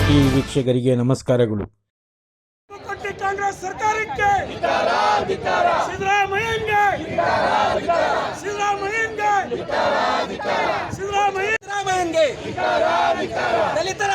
T ವೀಕ್ಷಕರಿಗೆ ನಮಸ್ಕಾರಗಳು ಕಾಂಗ್ರೆಸ್ ಸರ್ಕಾರಕ್ಕೆ ಸಿದ್ದರಾಮಯ್ಯ ಸಿದ್ದರಾಮಯ್ಯಂಗೆ ದಲಿತರ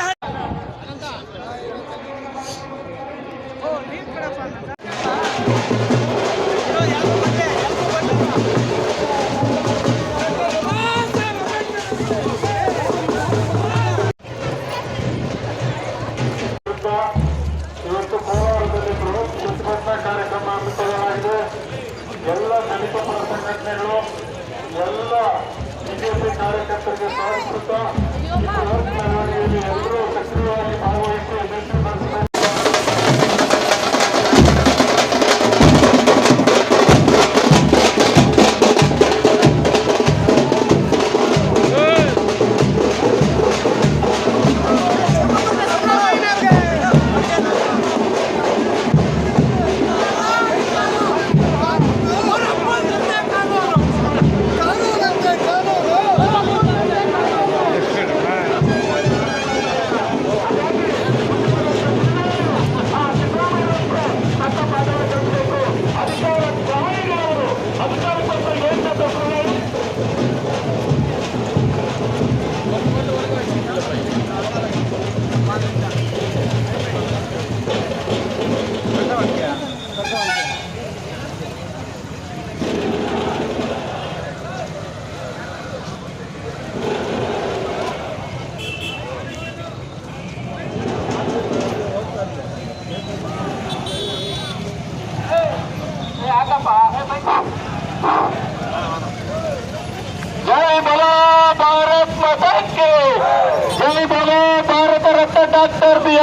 रत्न डॉक्टर बी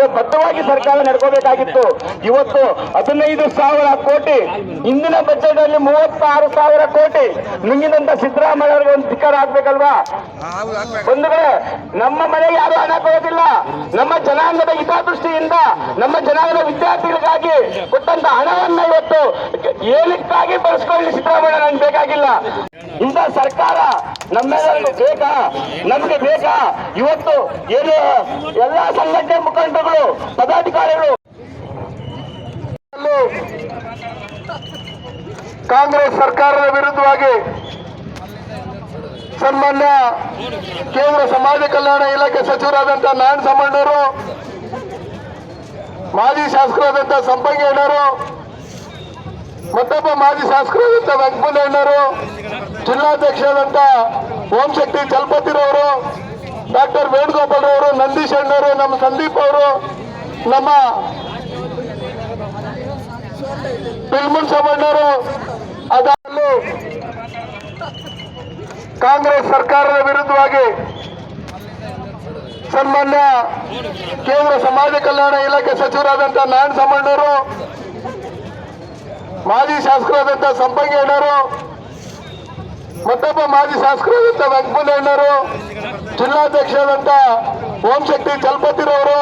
ಅದರ ಬದ್ಧವಾಗಿ ಸರ್ಕಾರ ನಡ್ಕೋಬೇಕಾಗಿತ್ತು. ಇವತ್ತು ಹದಿನೈದು ಸಾವಿರ ಕೋಟಿ, ಇಂದಿನ ಬಜೆಟ್ ಅಲ್ಲಿ ಮೂವತ್ತಾರು ಸಾವಿರ ಕೋಟಿ. ನುಂಗಿದಂತ ಸಿದ್ದರಾಮಯ್ಯ ಅವರಿಗೆ ಒಂದು ಧಿಕ್ಕಾರ ಆಗ್ಬೇಕಲ್ವಾ? ನಮ್ಮ ಮನೆಗೆ ಯಾರು ಹಣ ಕೊಡೋದಿಲ್ಲ. ನಮ್ಮ ಜನಾಂಗದ ಹಿತಾದೃಷ್ಟಿಯಿಂದ, ನಮ್ಮ ಜನಾಂಗದ ವಿದ್ಯಾರ್ಥಿಗಳಿಗಾಗಿ ಕೊಟ್ಟಂತ ಹಣವನ್ನ ಇವತ್ತು ಏಲಿಕ್ಕಾಗಿ ಬಳಸ್ಕೊಳ್ಳಿ ಸಿದ್ದರಾಮಯ್ಯ ನನ್ಗೆ ಬೇಕಾಗಿಲ್ಲ. ಇಂದ ಸರ್ಕಾರ ನಮ್ಮೆಲ್ಲರಿಗೂ ಬೇಕಾ? ನಮ್ಗೆ ಬೇಕಾ? ಇವತ್ತು ಏನು ಎಲ್ಲಾ ಸಂಘಟನೆ ಮುಖಂಡರು ಮುಖಂಡರುಗಳು ಪದಾಧಿಕಾರಿಗಳು. ಕಾಂಗ್ರೆಸ್ ಸರ್ಕಾರದ ವಿರುದ್ಧವಾಗಿ ಸನ್ಮಾನ್ಯ ಕೇಂದ್ರ ಸಮಾಜ ಕಲ್ಯಾಣ ಇಲಾಖೆ ಸಚಿವರಾದಂತ ನಾರಾಯಣ ಸಾಮಣ್ಣರು, ಮಾಜಿ ಶಾಸಕರಾದಂತ ಸಂಪಂಗೇಣ್ಣರು ಮತ್ತೊಬ್ಬ ಮಾಜಿ ಶಾಸಕರಾದಂತ ವೆಂಕಟಣ್ಣವರು ಜಿಲ್ಲಾಧ್ಯಕ್ಷರಾದಂತಹ ಓಂಶಕ್ತಿ ಚಲಪತಿರವರು ಡಾಕ್ಟರ್ ವೇಣುಗೋಪಾಲ್ ಅವರು ನಂದೀಶ್ ಅಣ್ಣವರು ನಮ್ಮ ಸಂದೀಪ್ ಅವರು, ನಮ್ಮ ಪಿಲ್ಮುನ್ ಸೋಮಣ್ಣವರು ಅದರಲ್ಲೂ ಕಾಂಗ್ರೆಸ್ ಸರ್ಕಾರದ ವಿರುದ್ಧವಾಗಿ ಸನ್ಮಾನ್ಯ ಕೇಂದ್ರ ಸಮಾಜ ಕಲ್ಯಾಣ ಇಲಾಖೆ ಸಚಿವರಾದಂತ ನಾರಾಯಣ ಸಾಮಣ್ಣವರು ಮಾಜಿ ಶಾಸಕರಾದಂತ ಸಂಪಂಗಣ್ಣವರು ಮತ್ತೊಬ್ಬ ಮಾಜಿ ವೆಂಕಟಣ್ಣವರು ಜಿಲ್ಲಾಧ್ಯಕ್ಷರಾದಂತ ಓಂಶಕ್ತಿ ಚಲಪತಿರವರು,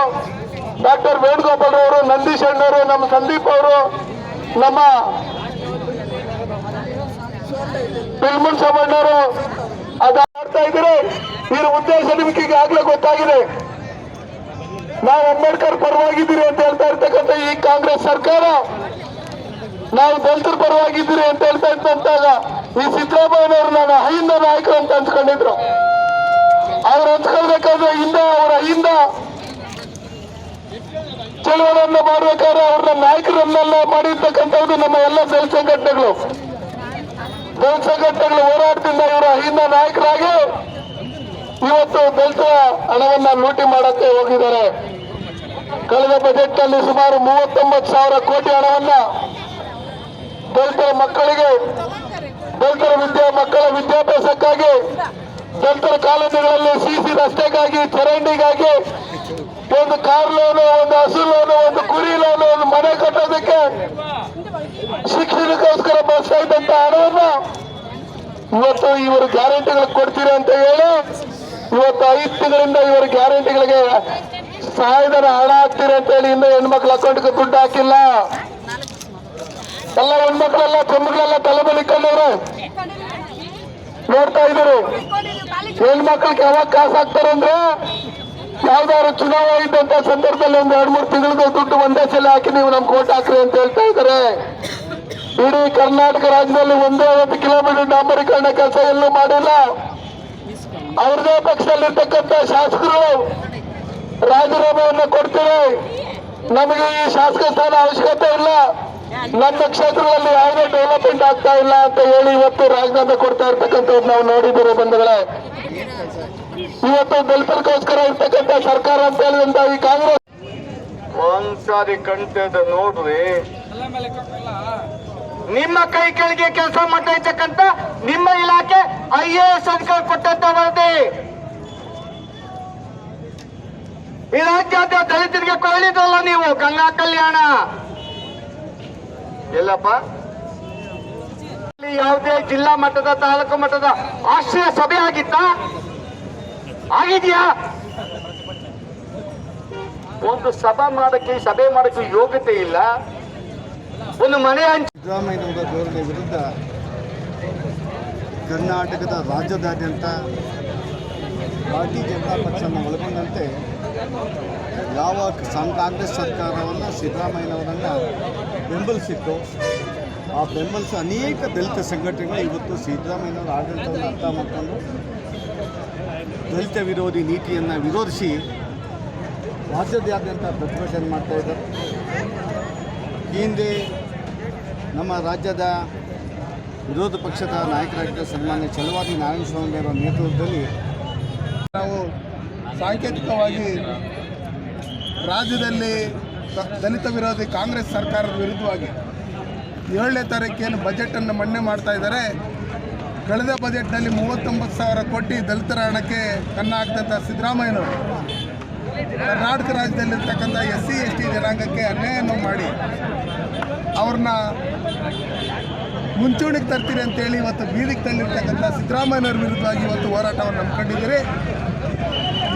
ಡಾಕ್ಟರ್ ವೇಣುಗೋಪಾಲ್ ಅವರು ನಂದೀಶ್ ಅಣ್ಣವರು ನಮ್ಮ ಸಂದೀಪ್ ಅವರು, ನಮ್ಮ ಪಿಲ್ಮುನ್ ಸಾಮಣ್ಣರು ಅದ ಮಾಡ್ತಾ ಇದ್ರೆ ಇದ್ರ ಉದ್ದೇಶ ನಿಮ್ಗೆ ಈಗಾಗಲೇ ಗೊತ್ತಾಗಿದೆ. ನಾವು ಅಂಬೇಡ್ಕರ್ ಪರವಾಗಿದ್ದೀರಿ ಅಂತ ಹೇಳ್ತಾ ಇರ್ತಕ್ಕಂಥ ಈ ಕಾಂಗ್ರೆಸ್ ಸರ್ಕಾರ, ನಾವು ದಲಿತರ ಪರವಾಗಿದ್ದೀರಿ ಅಂತ ಹೇಳ್ತಾ ಇದ್ದಂತಾಗ ಈ ಸಿದ್ದರಾಮಯ್ಯನವರು ನಾನು ಅಹಿಂದ ನಾಯಕರು ಅಂತ ಅಂದ್ಕೊಂಡಿದ್ರು ಅವ್ರು ಅಂದ್ಕೊಳ್ಬೇಕಾದ್ರೆ ಹಿಂದ, ಅವರ ಹಿಂದ ಚಳವಳನ್ನ ಮಾಡ್ಬೇಕಾದ್ರೆ ಅವ್ರನ್ನ ನಾಯಕರನ್ನೆಲ್ಲ ಮಾಡಿರ್ತಕ್ಕಂಥದ್ದು ನಮ್ಮ ಎಲ್ಲ ದಲಿತ ಸಂಘಟನೆಗಳು. ದಲಿತ ಸಂಘಟನೆಗಳು ಹೋರಾಟದಿಂದ ಇವರ ಅಹಿಂದ ನಾಯಕರಾಗಿ ಇವತ್ತು ದಲಿತರ ಹಣವನ್ನ ಲೂಟಿ ಮಾಡಕ್ಕೆ ಹೋಗಿದ್ದಾರೆ. ಕಳೆದ ಬಜೆಟ್ನಲ್ಲಿ ಸುಮಾರು ಮೂವತ್ತೊಂಬತ್ತು ಸಾವಿರ ಕೋಟಿ ಹಣವನ್ನ ದಲಿತರ ಮಕ್ಕಳಿಗೆ ದಲಿತರ ವಿದ್ಯಾ, ಮಕ್ಕಳ ವಿದ್ಯಾಭ್ಯಾಸಕ್ಕಾಗಿ, ದಲಿತರ ಕಾಲೇಜುಗಳಲ್ಲಿ ಸಿಸಿ ರಸ್ತೆಗಾಗಿ ಚರಂಡಿಗಾಗಿ, ಒಂದು ಕಾರ್ ಲೋನು, ಒಂದು ಹಸು ಲೋನು, ಒಂದು ಕುರಿ ಲೋನು, ಒಂದು ಮನೆ ಕಟ್ಟೋದಕ್ಕೆ ಶಿಕ್ಷಣಕ್ಕೋಸ್ಕರ ಬಳಸ್ತಾ ಇದ್ದಂತ ಹಣವನ್ನ ಇವತ್ತು ಇವರು ಗ್ಯಾರಂಟಿಗಳಿಗೆ ಕೊಡ್ತೀರಿ ಅಂತ ಹೇಳಿ, ಇವತ್ತು ಐದು ತಿಂಗಳಿಂದ ಇವರು ಗ್ಯಾರಂಟಿಗಳಿಗೆ ಸಹಾಯಧನ ಹಣ ಹಾಕ್ತೀರಿ ಅಂತ ಹೇಳಿ ಇನ್ನೂ ಹೆಣ್ಮಕ್ಳ ಅಕೌಂಟ್ಗೆ ದುಡ್ಡು ಹಾಕಿಲ್ಲ. ಎಲ್ಲ ಹೆಣ್ಮಕ್ಳೆಲ್ಲ ಚಂದ್ರಗಳೆಲ್ಲ ತಲೆ ಮೇಲೆ ನೋಡ್ತಾ ಇದ್ರು ಹೆಣ್ಮಕ್ಳಿಗೆ ಯಾವಾಗ ಕಾಸು ಹಾಕ್ತಾರೆ ಅಂದ್ರೆ ಯಾವ್ದಾದ್ರು ಚುನಾವಣೆ ಇದ್ದಂತ ಸಂದರ್ಭದಲ್ಲಿ ಒಂದ್ ಎರಡ್, ಮೂರು ತಿಂಗಳಿಗೆ ದುಡ್ಡು ಒಂದೇ ಸಲ ಹಾಕಿ ನೀವು ನಮ್ಗೆ ಓಟ್ ಹಾಕ್ರಿ ಅಂತ ಹೇಳ್ತಾ ಇದ್ದಾರೆ. ಇಡೀ ಕರ್ನಾಟಕ ರಾಜ್ಯದಲ್ಲಿ ಒಂದೇ ಒಂದು ಕಿಲೋಮೀಟರ್ ಡಾಂಬರೀಕರಣ ಕೆಲಸ ಎಲ್ಲೂ ಮಾಡಿಲ್ಲ. ಅವ್ರದೇ ಪಕ್ಷದಲ್ಲಿರ್ತಕ್ಕಂಥ ಶಾಸಕರು ರಾಜೀನಾಮೆಯನ್ನ ಕೊಡ್ತೀವಿ ನಮಗೆ ಈ ಶಾಸಕ ಸ್ಥಾನ ಅವಶ್ಯಕತೆ ಇಲ್ಲ. ನಮ್ಮ ಕ್ಷೇತ್ರದಲ್ಲಿ ಯಾವುದೇ ಡೆವಲಪ್ಮೆಂಟ್ ಆಗ್ತಾ ಇಲ್ಲ ಅಂತ ಹೇಳಿ ಇವತ್ತು ರಾಜೀನಾಮೆ ಕೊಡ್ತಾ ಇರ್ತಕ್ಕಂಥದ್ದು ನಾವು ನೋಡಿದ್ದೇವೆ ಬಂಧುಗಳೇ. ಇವತ್ತು ದಲಿತರಿಗೋಸ್ಕರ ಇರ್ತಕ್ಕಂಥ ಸರ್ಕಾರ ಅಂತ ಹೇಳಿದಂತ ಈ ಕಾಂಗ್ರೆಸ್ ಒಂದ್ಸಾರಿ ಕಣ್ತದ ನೋಡ್ರಿ. ನಿಮ್ಮ ಕೈ ಕೆಳಗೆ ಕೆಲಸ ಮಾಡ್ತಾ ಇರ್ತಕ್ಕಂಥ ನಿಮ್ಮ ಇಲಾಖೆ ಐ ಎ ಎಸ್ ಅಧಿಕಾರಿ ಕೊಟ್ಟಂತ ವರದಿ. ಈ ರಾಜ್ಯಾದ್ಯ ದಲಿತರಿಗೆ ಕೊಳ್ಳಿದ್ರಲ್ಲ ನೀವು, ಗಂಗಾ ಕಲ್ಯಾಣ. ಎಲ್ಲಪ್ಪ? ಯಾವುದೇ ಜಿಲ್ಲಾ ಮಟ್ಟದ, ತಾಲೂಕು ಮಟ್ಟದ ಆಶ್ರಯ ಸಭೆ ಆಗಿತ್ತ? ಆಗಿದೆಯಾ? ಒಂದು ಸಭಾ ಮಾಡಕ್ಕೆ ಸಭೆ ಮಾಡಕ್ಕೆ ಯೋಗ್ಯತೆ ಇಲ್ಲ. ಒಂದು ಮನೆ ಸಿದ್ದರಾಮಯ್ಯನವರ ಧೋರಣೆ ವಿರುದ್ಧ ಕರ್ನಾಟಕದ ರಾಜ್ಯದಾದ್ಯಂತ ಭಾರತೀಯ ಜನತಾ ಪಕ್ಷವನ್ನು ಒಳಗೊಂಡಂತೆ ಯಾವ ಕಾಂಗ್ರೆಸ್ ಸರ್ಕಾರವನ್ನು ಸಿದ್ದರಾಮಯ್ಯನವರನ್ನು ಬೆಂಬಲಿಸಿತ್ತು ಆ ಬೆಂಬಲಿಸ ಅನೇಕ ದಲಿತ ಸಂಘಟನೆಗಳು ಇವತ್ತು ಸಿದ್ದರಾಮಯ್ಯನವರ ಆಡಳಿತವನ್ನು ಅರ್ಥ ಮಾಡಿಕೊಂಡು ದಲಿತ ವಿರೋಧಿ ನೀತಿಯನ್ನು ವಿರೋಧಿಸಿ ರಾಜ್ಯದಾದ್ಯಂತ ಪ್ರತಿಭಟನೆ ಮಾಡ್ತಾ ಇದ್ದಾರೆ. ಈ ಹಿಂದೆ ನಮ್ಮ ರಾಜ್ಯದ ವಿರೋಧ ಪಕ್ಷದ ನಾಯಕರಾಗಿದ್ದ ಸನ್ಮಾನ್ಯ ಚಲುವಾದಿ ನಾರಾಯಣ ಸ್ವಾಮಿ ಅವರ ನೇತೃತ್ವದಲ್ಲಿ ನಾವು ಸಾಂಕೇತಿಕವಾಗಿ ರಾಜ್ಯದಲ್ಲಿ ದಲಿತ ವಿರೋಧಿ ಕಾಂಗ್ರೆಸ್ ಸರ್ಕಾರದ ವಿರುದ್ಧವಾಗಿ ಏಳನೇ ತಾರೀಕೇನು ಬಜೆಟನ್ನು ಮನ್ನೆ ಮಾಡ್ತಾ ಇದ್ದಾರೆ. ಕಳೆದ ಬಜೆಟ್ನಲ್ಲಿ ಮೂವತ್ತೊಂಬತ್ತು ಸಾವಿರ ಕೋಟಿ ದಲಿತರ ಹಣಕ್ಕೆ ಕನ್ನ ಹಾಕ್ತಂಥ ಸಿದ್ದರಾಮಯ್ಯನವರು. ಕರ್ನಾಟಕ ರಾಜ್ಯದಲ್ಲಿರ್ತಕ್ಕಂಥ ಎಸ್ ಸಿ ಎಸ್ ಟಿ ಜನಾಂಗಕ್ಕೆ ಅನ್ಯಾಯವನ್ನು ಮಾಡಿ ಅವ್ರನ್ನ ಮುಂಚೂಣಿಗೆ ತರ್ತೀರಿ ಅಂತೇಳಿ ಇವತ್ತು ಬೀದಿಗೆ ತಳ್ಳಿರ್ತಕ್ಕಂಥ ಸಿದ್ದರಾಮಯ್ಯನವ್ರ ವಿರುದ್ಧವಾಗಿ ಇವತ್ತು ಹೋರಾಟವನ್ನು ಹಮ್ಮಿಕೊಂಡಿದ್ದೀರಿ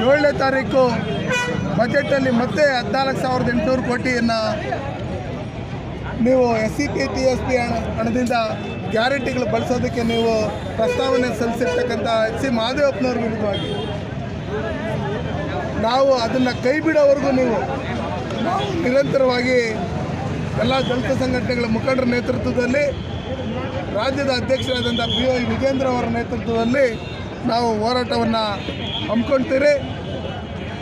ಏಳನೇ ತಾರೀಕು ಬಜೆಟಲ್ಲಿ ಮತ್ತೆ ಹದಿನಾಲ್ಕು ಸಾವಿರದ ಎಂಟುನೂರು ಕೋಟಿಯನ್ನು ನೀವು S C P, T S P ಹಣ ಹಣದಿಂದ ಗ್ಯಾರಂಟಿಗಳು ಬಳಸೋದಕ್ಕೆ ನೀವು ಪ್ರಸ್ತಾವನೆ ಸಲ್ಲಿಸಿರ್ತಕ್ಕಂಥ ಎಚ್ ಸಿ ಮಹದೇವಪ್ಪನವ್ರ ವಿರುದ್ಧವಾಗಿ. ನಾವು ಅದನ್ನು ಕೈ ಬಿಡೋವರೆಗೂ ನೀವು ನಾವು ನಿರಂತರವಾಗಿ ಎಲ್ಲ ದಲಿತ ಸಂಘಟನೆಗಳ ಮುಖಂಡರ ನೇತೃತ್ವದಲ್ಲಿ ರಾಜ್ಯದ ಅಧ್ಯಕ್ಷರಾದಂಥ ಬಿ ವೈ ವಿಜೇಂದ್ರ ಅವರ ನೇತೃತ್ವದಲ್ಲಿ ನಾವು ಹೋರಾಟವನ್ನು ಹಮ್ಮಿಕೊಳ್ತೀರಿ.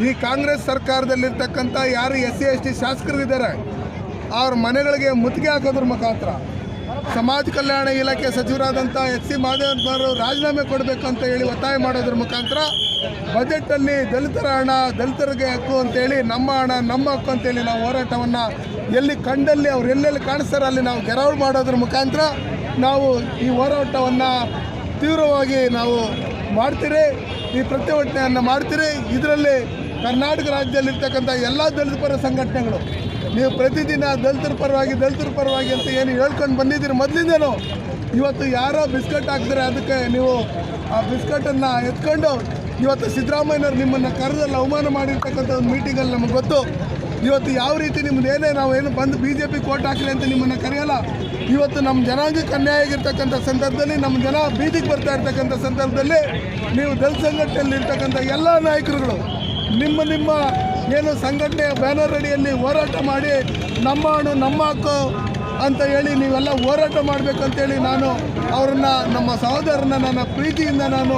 ಈ ಕಾಂಗ್ರೆಸ್ ಸರ್ಕಾರದಲ್ಲಿರ್ತಕ್ಕಂಥ ಯಾರು ಎಸ್ ಸಿ ಎಸ್ ಟಿ ಶಾಸಕರಿದ್ದಾರೆ, ಅವ್ರ ಮನೆಗಳಿಗೆ ಮುತ್ತಿಗೆ ಹಾಕೋದ್ರ ಮುಖಾಂತರ ಸಮಾಜ ಕಲ್ಯಾಣ ಇಲಾಖೆ ಸಚಿವರಾದಂಥ ಎಚ್ ಸಿ ಮಹದೇವಪ್ಪನವರು ರಾಜೀನಾಮೆ ಕೊಡಬೇಕು ಅಂತ ಹೇಳಿ ಒತ್ತಾಯ ಮಾಡೋದ್ರ ಮುಖಾಂತರ ಬಜೆಟಲ್ಲಿ ದಲಿತರ ಹಣ, ದಲಿತರಿಗೆ ಹಕ್ಕು ಅಂತೇಳಿ, ನಮ್ಮ ಹಣ, ನಮ್ಮ ಹಕ್ಕು ಅಂತೇಳಿ ನಾವು ಹೋರಾಟವನ್ನು ಎಲ್ಲಿ ಕಂಡಲ್ಲಿ ಅವ್ರು ಎಲ್ಲೆಲ್ಲಿ ಕಾಣಿಸ್ತಾರೋ ಅಲ್ಲಿ ನಾವು ಗೆರಾವ್ ಮಾಡೋದ್ರ ಮುಖಾಂತರ ನಾವು ಈ ಹೋರಾಟವನ್ನು ತೀವ್ರವಾಗಿ ನಾವು ಮಾಡ್ತೀರಿ, ಈ ಪ್ರತಿಭಟನೆಯನ್ನು ಮಾಡ್ತೀರಿ. ಇದರಲ್ಲಿ ಕರ್ನಾಟಕ ರಾಜ್ಯದಲ್ಲಿರ್ತಕ್ಕಂಥ ಎಲ್ಲ ದಲಿತ ಪರ ಸಂಘಟನೆಗಳು, ನೀವು ಪ್ರತಿದಿನ ದಲಿತರ ಪರವಾಗಿ ದಲಿತರ ಪರವಾಗಿ ಅಂತ ಏನು ಹೇಳ್ಕೊಂಡು ಬಂದಿದ್ದೀರಿ ಮೊದಲಿಂದನೂ. ಇವತ್ತು ಯಾರೋ ಬಿಸ್ಕಟ್ ಹಾಕ್ತಾರೆ, ಅದಕ್ಕೆ ನೀವು ಆ ಬಿಸ್ಕಟನ್ನು ಎತ್ಕೊಂಡು ಇವತ್ತು ಸಿದ್ದರಾಮಯ್ಯನವ್ರು ನಿಮ್ಮನ್ನು ಕರೆದಲ್ಲಿ ಅವಮಾನ ಮಾಡಿರ್ತಕ್ಕಂಥ ಒಂದು ಮೀಟಿಂಗಲ್ಲಿ ನಮಗೆ ಗೊತ್ತು. ಇವತ್ತು ಯಾವ ರೀತಿ ನಿಮ್ಮದೇನೇ ನಾವು ಏನು ಬಂದು ಬಿ ಜೆ ಪಿ ಕೋಟ್ ಹಾಕಲಿ ಅಂತ ನಿಮ್ಮನ್ನು ಕರೆಯಲ್ಲ ಇವತ್ತು ನಮ್ಮ ಜನಾಂಗಕ್ಕೆ ಅನ್ಯಾಯ ಆಗಿರ್ತಕ್ಕಂಥ ಸಂದರ್ಭದಲ್ಲಿ ನಮ್ಮ ಜನ ಬೀದಿಗೆ ಬರ್ತಾ ಇರ್ತಕ್ಕಂಥ ಸಂದರ್ಭದಲ್ಲಿ ನೀವು ದಲಿತ ಸಂಘಟನೆಯಲ್ಲಿ ಇರ್ತಕ್ಕಂಥ ಎಲ್ಲ ನಾಯಕರುಗಳು, ನಿಮ್ಮ ನಿಮ್ಮ ಏನು ಸಂಘಟನೆಯ ಬ್ಯಾನರ್ ಅಡಿಯಲ್ಲಿ ಹೋರಾಟ ಮಾಡಿ, ನಮ್ಮ ಹಣ್ಣು ನಮ್ಮ ಹಕ್ಕು ಅಂತ ಹೇಳಿ ನೀವೆಲ್ಲ ಹೋರಾಟ ಮಾಡಬೇಕಂತೇಳಿ ನಾನು ಅವ್ರನ್ನ, ನಮ್ಮ ಸಹೋದರನ ನನ್ನ ಪ್ರೀತಿಯಿಂದ ನಾನು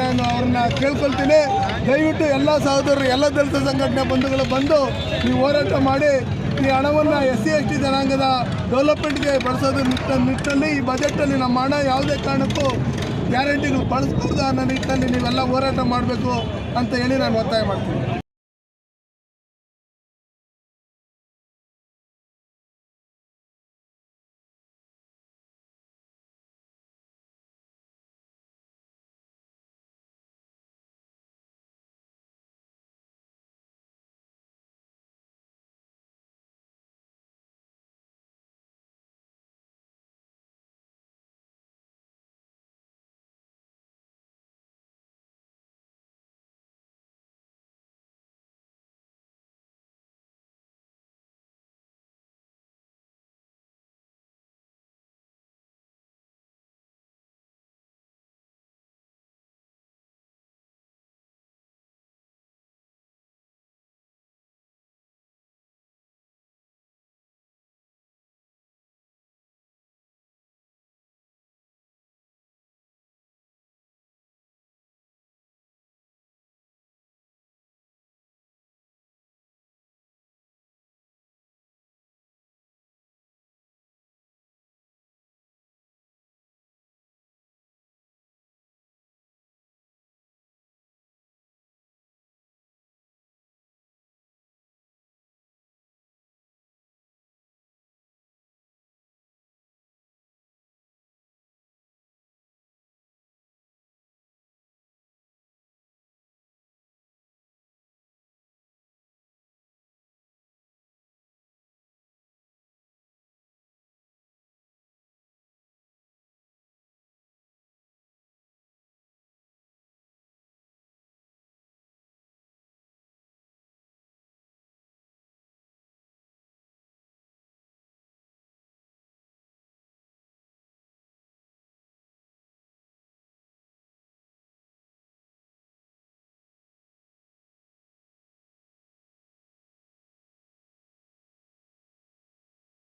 ನಾನು ಅವ್ರನ್ನ ಕೇಳ್ಕೊಳ್ತೀನಿ. ದಯವಿಟ್ಟು ಎಲ್ಲ ಸಹೋದರರು, ಎಲ್ಲ ದಲಿತ ಸಂಘಟನೆ ಬಂಧುಗಳು ಬಂದು ನೀವು ಹೋರಾಟ ಮಾಡಿ ಈ ಹಣವನ್ನು ಎಸ್ ಸಿ ಎಸ್ ಟಿ ಜನಾಂಗದ ಡೆವಲಪ್ಮೆಂಟ್ಗೆ ಬಳಸೋದು ನಿಟ್ಟ ನಿಟ್ಟಿನಲ್ಲಿ ಈ ಬಜೆಟಲ್ಲಿ ನಮ್ಮ ಹಣ ಯಾವುದೇ ಕಾರಣಕ್ಕೂ ಗ್ಯಾರಂಟಿಗಳು ಬಳಸ್ಬಾರ್ದು ಅನ್ನೋ ನಿಟ್ಟಿನಲ್ಲಿ ನೀವೆಲ್ಲ ಹೋರಾಟ ಮಾಡಬೇಕು ಅಂತ ಹೇಳಿ ನಾನು ಒತ್ತಾಯ ಮಾಡ್ತೀನಿ.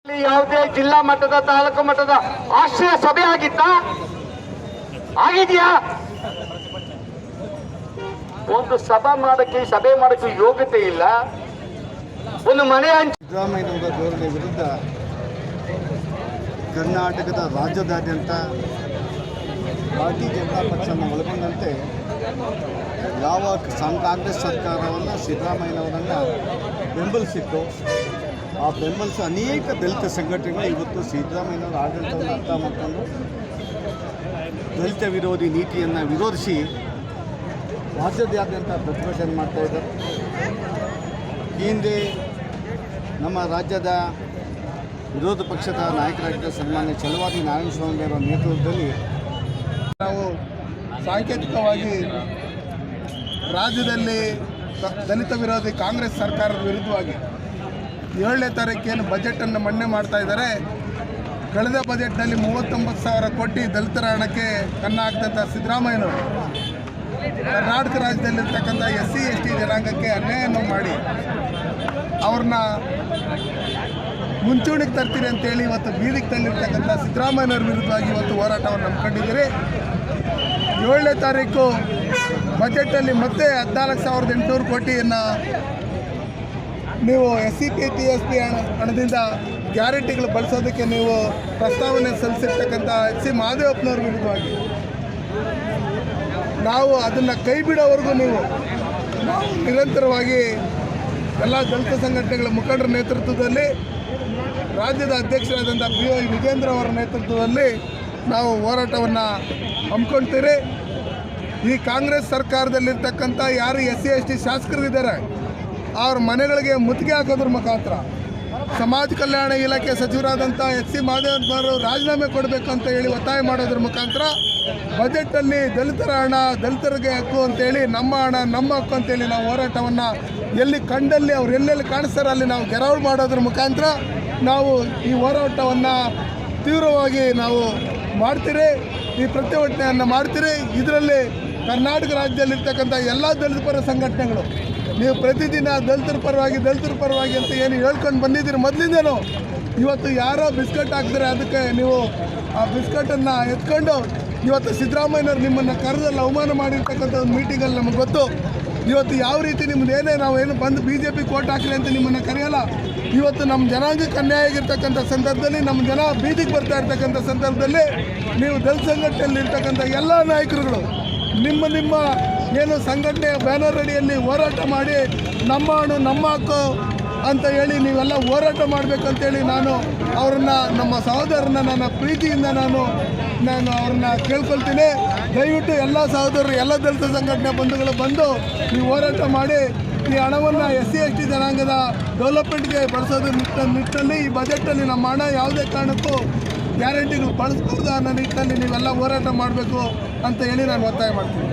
ಯಾವುದೇ ಜಿಲ್ಲಾ ಮಟ್ಟದ, ತಾಲೂಕು ಮಟ್ಟದ ಆಶ್ರಯ ಸಭೆ ಆಗಿತ್ತಾ? ಆಗಿದೆಯಾ? ಒಂದು ಸಭಾ ಮಾಡಕ್ಕೆ ಸಭೆ ಮಾಡಕ್ಕೆ ಯೋಗ್ಯತೆ ಇಲ್ಲ. ಒಂದು ಮನೆ ಹಂಚಿ ಧೋರಣೆ ವಿರುದ್ಧ ಕರ್ನಾಟಕದ ರಾಜ್ಯದಾದ್ಯಂತ ಭಾರತೀಯ ಜನತಾ ಪಕ್ಷವನ್ನು ಒಳಗೊಂಡಂತೆ ಯಾವ ಕಾಂಗ್ರೆಸ್ ಸರ್ಕಾರವನ್ನು ಸಿದ್ದರಾಮಯ್ಯನವರನ್ನು ಬೆಂಬಲಿಸಿತ್ತು ಆ ಬೆಂಬಲಿಸ ಅನೇಕ ದಲಿತ ಸಂಘಟನೆಗಳು ಇವತ್ತು ಸಿದ್ದರಾಮಯ್ಯನವರ ಆಡಳಿತವನ್ನು ಅರ್ಥ ಮಾಡಿಕೊಂಡು ದಲಿತ ವಿರೋಧಿ ನೀತಿಯನ್ನು ವಿರೋಧಿಸಿ ರಾಜ್ಯದಾದ್ಯಂತ ಪ್ರತಿಭಟನೆ ಮಾಡ್ತಾ ಇದ್ದಾರೆ. ಹಿಂದೆ ನಮ್ಮ ರಾಜ್ಯದ ವಿರೋಧ ಪಕ್ಷದ ನಾಯಕರಾಗಿದ್ದ ಸನ್ಮಾನ್ಯ ಚಲುವಾದಿ ನಾರಾಯಣ ಸ್ವಾಮಿ ಅವರ ನೇತೃತ್ವದಲ್ಲಿ ನಾವು ಸಾಂಕೇತಿಕವಾಗಿ ರಾಜ್ಯದಲ್ಲಿ ದಲಿತ ವಿರೋಧಿ ಕಾಂಗ್ರೆಸ್ ಸರ್ಕಾರದ ವಿರುದ್ಧವಾಗಿ ಏಳನೇ ತಾರೀಕೇನು ಬಜೆಟನ್ನು ಮಂಡನೆ ಮಾಡ್ತಾ ಇದ್ದಾರೆ. ಕಳೆದ ಬಜೆಟ್ನಲ್ಲಿ ಮೂವತ್ತೊಂಬತ್ತು ಸಾವಿರ ಕೋಟಿ ದಲಿತರ ಹಣಕ್ಕೆ ಕನ್ನ ಹಾಕ್ತಂಥ ಸಿದ್ದರಾಮಯ್ಯನವರು. ಕರ್ನಾಟಕ ರಾಜ್ಯದಲ್ಲಿರ್ತಕ್ಕಂಥ ಎಸ್ ಸಿ ಎಸ್ ಟಿ ಜನಾಂಗಕ್ಕೆ ಅನ್ಯಾಯವನ್ನು ಮಾಡಿ ಅವ್ರನ್ನ ಮುಂಚೂಣಿಗೆ ತರ್ತೀರಿ ಅಂತೇಳಿ ಇವತ್ತು ಬೀದಿಗೆ ತಂದಿರ್ತಕ್ಕಂಥ ಸಿದ್ದರಾಮಯ್ಯನವ್ರ ವಿರುದ್ಧವಾಗಿ ಇವತ್ತು ಹೋರಾಟವನ್ನು ನಂಬ್ಕೊಂಡಿದ್ದೀರಿ ಏಳನೇ ತಾರೀಕು ಬಜೆಟಲ್ಲಿ ಮತ್ತೆ ಹದಿನಾಲ್ಕು ಸಾವಿರದ ಎಂಟುನೂರು ಕೋಟಿಯನ್ನು ನೀವು S C P T S P ಹಣ ಹಣದಿಂದ ಗ್ಯಾರಂಟಿಗಳು ಬಳಸೋದಕ್ಕೆ ನೀವು ಪ್ರಸ್ತಾವನೆ ಸಲ್ಲಿಸಿರ್ತಕ್ಕಂಥ ಎಚ್ ಸಿ ಮಹಾದೇವಪ್ಪನವ್ರ ವಿರುದ್ಧವಾಗಿ. ನಾವು ಅದನ್ನು ಕೈ ಬಿಡೋವರೆಗೂ ನೀವು ನಾವು ನಿರಂತರವಾಗಿ ಎಲ್ಲ ದಲಿತ ಸಂಘಟನೆಗಳ ಮುಖಂಡರ ನೇತೃತ್ವದಲ್ಲಿ, ರಾಜ್ಯದ ಅಧ್ಯಕ್ಷರಾದಂಥ ಬಿ ವೈ ವಿಜೇಂದ್ರ ಅವರ ನೇತೃತ್ವದಲ್ಲಿ ನಾವು ಹೋರಾಟವನ್ನು ಹಮ್ಮಿಕೊಳ್ತೀರಿ. ಈ ಕಾಂಗ್ರೆಸ್ ಸರ್ಕಾರದಲ್ಲಿರ್ತಕ್ಕಂಥ ಯಾರು ಎಸ್ ಸಿ, ಎಸ್ ಟಿ ಶಾಸಕರಿದ್ದಾರೆ ಅವ್ರ ಮನೆಗಳಿಗೆ ಮುತ್ತಿಗೆ ಹಾಕೋದ್ರ ಮುಖಾಂತರ ಸಮಾಜ ಕಲ್ಯಾಣ ಇಲಾಖೆ ಸಚಿವರಾದಂಥ ಎಚ್ ಸಿ ಅವರು ರಾಜೀನಾಮೆ ಕೊಡಬೇಕು ಅಂತ ಹೇಳಿ ಒತ್ತಾಯ ಮಾಡೋದ್ರ ಮುಖಾಂತರ ಬಜೆಟಲ್ಲಿ ದಲಿತರ ಹಣ ದಲಿತರಿಗೆ ಹಕ್ಕು ಅಂತೇಳಿ ನಮ್ಮ ಹಣ, ನಮ್ಮ ಹಕ್ಕು ಅಂತೇಳಿ ನಾವು ಹೋರಾಟವನ್ನು ಎಲ್ಲಿ ಕಂಡಲ್ಲಿ ಅವ್ರು ಎಲ್ಲೆಲ್ಲಿ ಕಾಣಿಸ್ತಾರೆ ಅಲ್ಲಿ ನಾವು ಗೆರಾವ್ ಮಾಡೋದ್ರ ಮುಖಾಂತರ ನಾವು ಈ ಹೋರಾಟವನ್ನು ತೀವ್ರವಾಗಿ ನಾವು ಮಾಡ್ತೀರಿ, ಈ ಪ್ರತಿಭಟನೆಯನ್ನು ಮಾಡ್ತೀರಿ. ಇದರಲ್ಲಿ ಕರ್ನಾಟಕ ರಾಜ್ಯದಲ್ಲಿರ್ತಕ್ಕಂಥ ಎಲ್ಲ ದಲಿತ ಪರ ಸಂಘಟನೆಗಳು ನೀವು ಪ್ರತಿದಿನ ದಲಿತರ ಪರವಾಗಿ ದಲಿತರ ಪರವಾಗಿ ಅಂತ ಏನು ಹೇಳ್ಕೊಂಡು ಬಂದಿದ್ದೀರಿ ಮೊದಲಿಂದೇನು? ಇವತ್ತು ಯಾರೋ ಬಿಸ್ಕಟ್ ಹಾಕಿದ್ರೆ ಅದಕ್ಕೆ ನೀವು ಆ ಬಿಸ್ಕಟನ್ನು ಎತ್ಕೊಂಡು ಇವತ್ತು ಸಿದ್ದರಾಮಯ್ಯನವ್ರು ನಿಮ್ಮನ್ನು ಕರೆದಲ್ಲಿ ಅವಮಾನ ಮಾಡಿರ್ತಕ್ಕಂಥ ಒಂದು ಮೀಟಿಂಗಲ್ಲಿ ನಮಗೆ ಗೊತ್ತು. ಇವತ್ತು ಯಾವ ರೀತಿ ನಿಮ್ಮದು ಏನೇ ನಾವು ಏನು ಬಂದು ಬಿ ಜೆ ಪಿ ಕೋಟ್ ಹಾಕಲಿ ಅಂತ ನಿಮ್ಮನ್ನು ಕರೆಯಲ್ಲ. ಇವತ್ತು ನಮ್ಮ ಜನಾಂಗಕ್ಕೆ ಅನ್ಯಾಯ ಆಗಿರ್ತಕ್ಕಂಥ ಸಂದರ್ಭದಲ್ಲಿ, ನಮ್ಮ ಜನ ಬೀದಿಗೆ ಬರ್ತಾ ಇರ್ತಕ್ಕಂಥ ಸಂದರ್ಭದಲ್ಲಿ ನೀವು ದಲಿತ ಸಂಘಟನೆಯಲ್ಲಿ ಇರ್ತಕ್ಕಂಥ ಎಲ್ಲ ನಾಯಕರುಗಳು ನಿಮ್ಮ ನಿಮ್ಮ ಏನು ಸಂಘಟನೆ ಬ್ಯಾನರ್ ಅಡಿಯಲ್ಲಿ ಹೋರಾಟ ಮಾಡಿ ನಮ್ಮ ಹಣ್ಣು ನಮ್ಮ ಹಕ್ಕು ಅಂತ ಹೇಳಿ ನೀವೆಲ್ಲ ಹೋರಾಟ ಮಾಡಬೇಕಂತೇಳಿ ನಾನು ಅವ್ರನ್ನ ನಮ್ಮ ಸಹೋದರನ ನನ್ನ ಪ್ರೀತಿಯಿಂದ ನಾನು ನಾನು ಅವ್ರನ್ನ ಕೇಳ್ಕೊಳ್ತೀನಿ. ದಯವಿಟ್ಟು ಎಲ್ಲ ಸಹೋದರರು, ಎಲ್ಲ ದಲಿತ ಸಂಘಟನೆ ಬಂಧುಗಳು ಬಂದು ನೀವು ಹೋರಾಟ ಮಾಡಿ ಈ ಹಣವನ್ನು ಎಸ್ ಸಿ ಎಸ್ ಟಿ ಜನಾಂಗದ ಡೆವಲಪ್ಮೆಂಟ್ಗೆ ಬಳಸೋದು ನಿಟ್ಟ ನಿಟ್ಟಿನಲ್ಲಿ ಈ ಬಜೆಟಲ್ಲಿ ನಮ್ಮ ಹಣ ಯಾವುದೇ ಕಾರಣಕ್ಕೂ ಗ್ಯಾರಂಟಿಗಳು ಬಳಸ್ಬೋದು ಅನ್ನೋ ನಿಟ್ಟಿನಲ್ಲಿ ನೀವೆಲ್ಲ ಹೋರಾಟ ಮಾಡಬೇಕು. ಅಂತ ಹೇಳಿ ನಾನು ಒತ್ತಾಯ ಮಾಡ್ತೀನಿ.